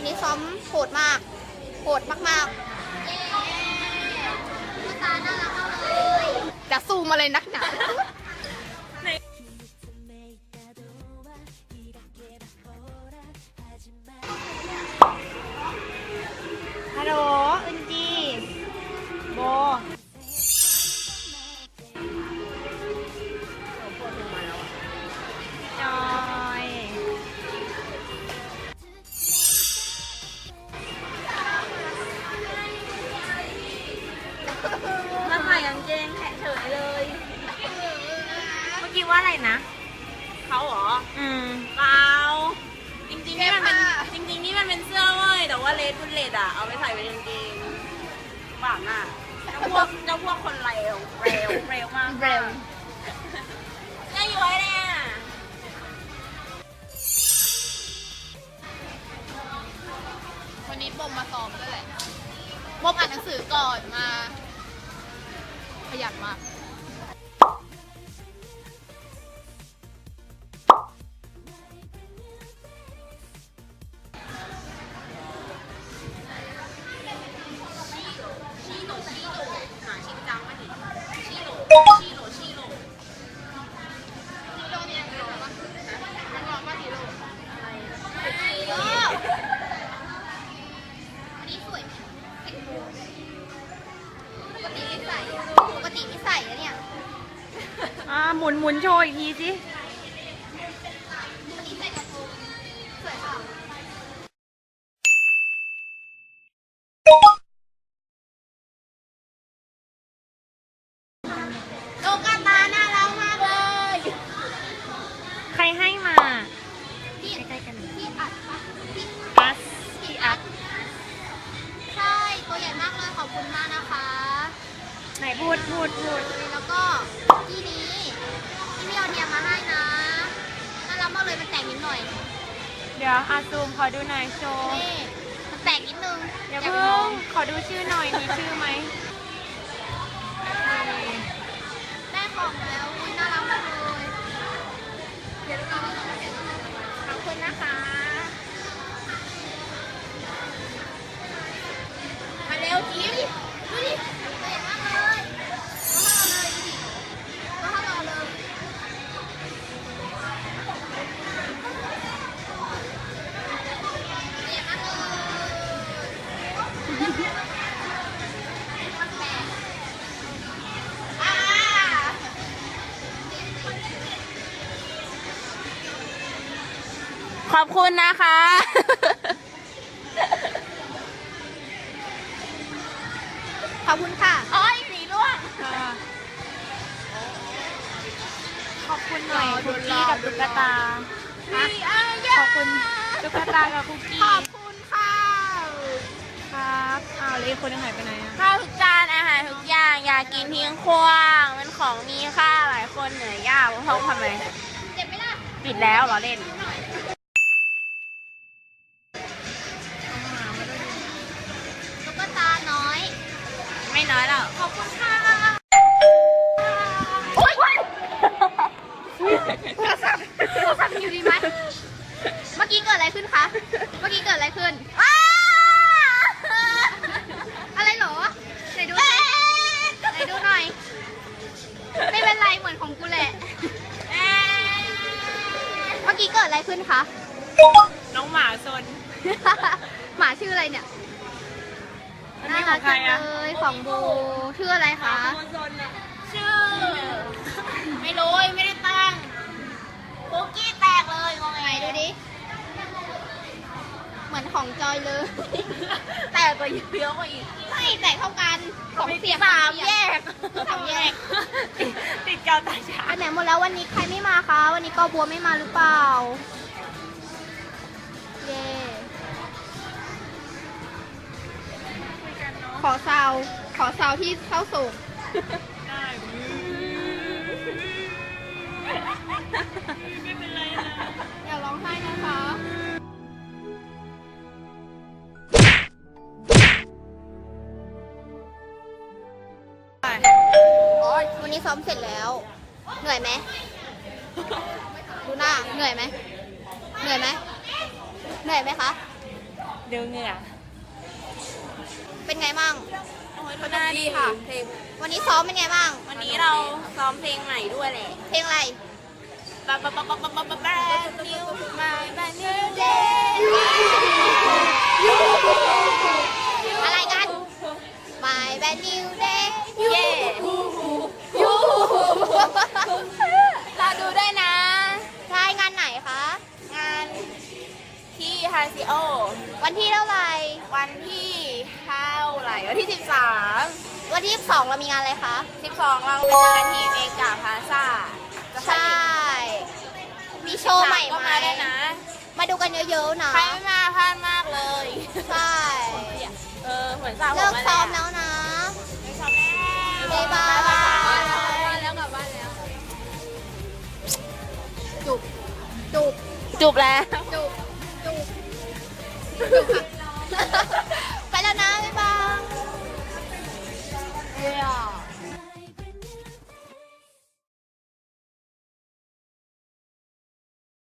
วันนี้ซ้อมโหดมากโหดมากๆตาน่ารักมากเลยจะซูมมาเลยนักหนา นะ เขาเหรออืมเปล่าจริงๆนี่มันเป็นจริง ๆ นี่มันเป็นเสื้อเว้ยแต่ว่าเลดบุลเลดอะเอาไปใส่เป็นกางเกงบางอะเจ้าพวกเจ้าพวกคนเร็วเร็วเร็วมากเร็วเนี่ยอยู่ไว้เนี่ยวันนี้บมมาซ้อมด้วยแหละบมอ่านหนังสือก่อนมา ขยันมาก อ่าหมุนหมุนโชว์อีกทีสิวันนี้ใส่กระโปรงสวยค่ะโลกาตาน่ารักมากเลย ใครให้มา พี่ใกล้ๆกันพี่อัดปะพี่ปัสพี่อัด ใช่ ตัวใหญ่มากเลย ขอบคุณมากนะคะ ไหนพูดพูดพูด แล้วก็ ที่นี้ที่พี่เอาเนี่ยมาให้นะน่ารักมากเลยมันแตกนิดหน่อยเดี๋ยวอาซูมขอดูหน่อยโชว์นี่มันแตกนิดนึงอย่าไปเพิ่มองขอดูชื่อหน่อยมีชื่อไหมได้ของแล้วอุ้ยน่ารัก อบคุณนะคะ ขอบคุณค่ะ อ้อยสีร่วง ขอบคุณหน่อยรอดูคุกกี้กับรอดูตุ๊กตา ขอบคุณตุ๊กตากับคุกกี้ขอบคุณค่ะ ครับอ้าวแล้วอีกคนยังหายไปไหนอะข้าวทุกจานอาหารทุกอย่างอยากกินทิ้งขว้างเป็นของมีค่าหลายคนเหนื่อยยากท้องทำไม เจ็บไหมล่ะ ปิดแล้วเหรอเล่น คะ น้องหมาซน หมาชื่ออะไรเนี่ย อันนี้ของใครอะน่ารักจังเลยของโบชื่ออะไรคะชื่อ ไม่รู้ไม่ได้ตั้งคุกกี้แตกเลยงงไหนดูดิ เหมือนของจอยเลย แตกกว่าเยอะกว่าอีกไม่แตกเท่ากันสองเสียงสามเสียงแยกสามแยกติดกาวตาช้าไปไหนหมดแล้ววันนี้ใครไม่มาคะ วันนี้ก็บัวไม่มาหรือเปล่า ขอซาวขอซาวที่เข้าส่งได้ไม่เป็นไรนะอย่าร้องไห้นะคะวันนี้ซ้อมเสร็จแล้ว เหนื่อยไหมดูหน้า เหนื่อยไหม เหนื่อยไหม เหนื่อยไหมคะ เดี๋ยวเหงื่อ เป็นไงบ้างสนุกดีค่ะ เพลง วันนี้ซ้อมเป็นไงบ้าง วันนี้เราซ้อมเพลงใหม่ด้วยแหละ เพลงอะไรบ้าบ้าบ้าบ้าบ้าบ้าบ้า new my brand new day อะไรกัน my brand new ยูยูยูยูเราดูได้นะ ใช่งานไหนคะ ฮาซิโอ วันที่เท่าไหร่ วันที่เท่าไหร่ วันที่ 13 วันที่22เรามีงานอะไรคะ 12 เราไปเจอกันที่เมกาพาซ่าใช่ มีโชว์ใหม่ก็ไหมมาได้นะ มาดูกันเยอะๆนะ ใครไม่มาพลาดมากเลย ใช่ เออ เหมือนสาวผเลิมกมาซ้อมแล้แล้ววนะซ้อมแล้วบ๊ายบายบ๊ายบาย แล้วกลับบ้านแล้ว จุบจุบจุบแล้วจุบจุบจุบค่ะ 不用怕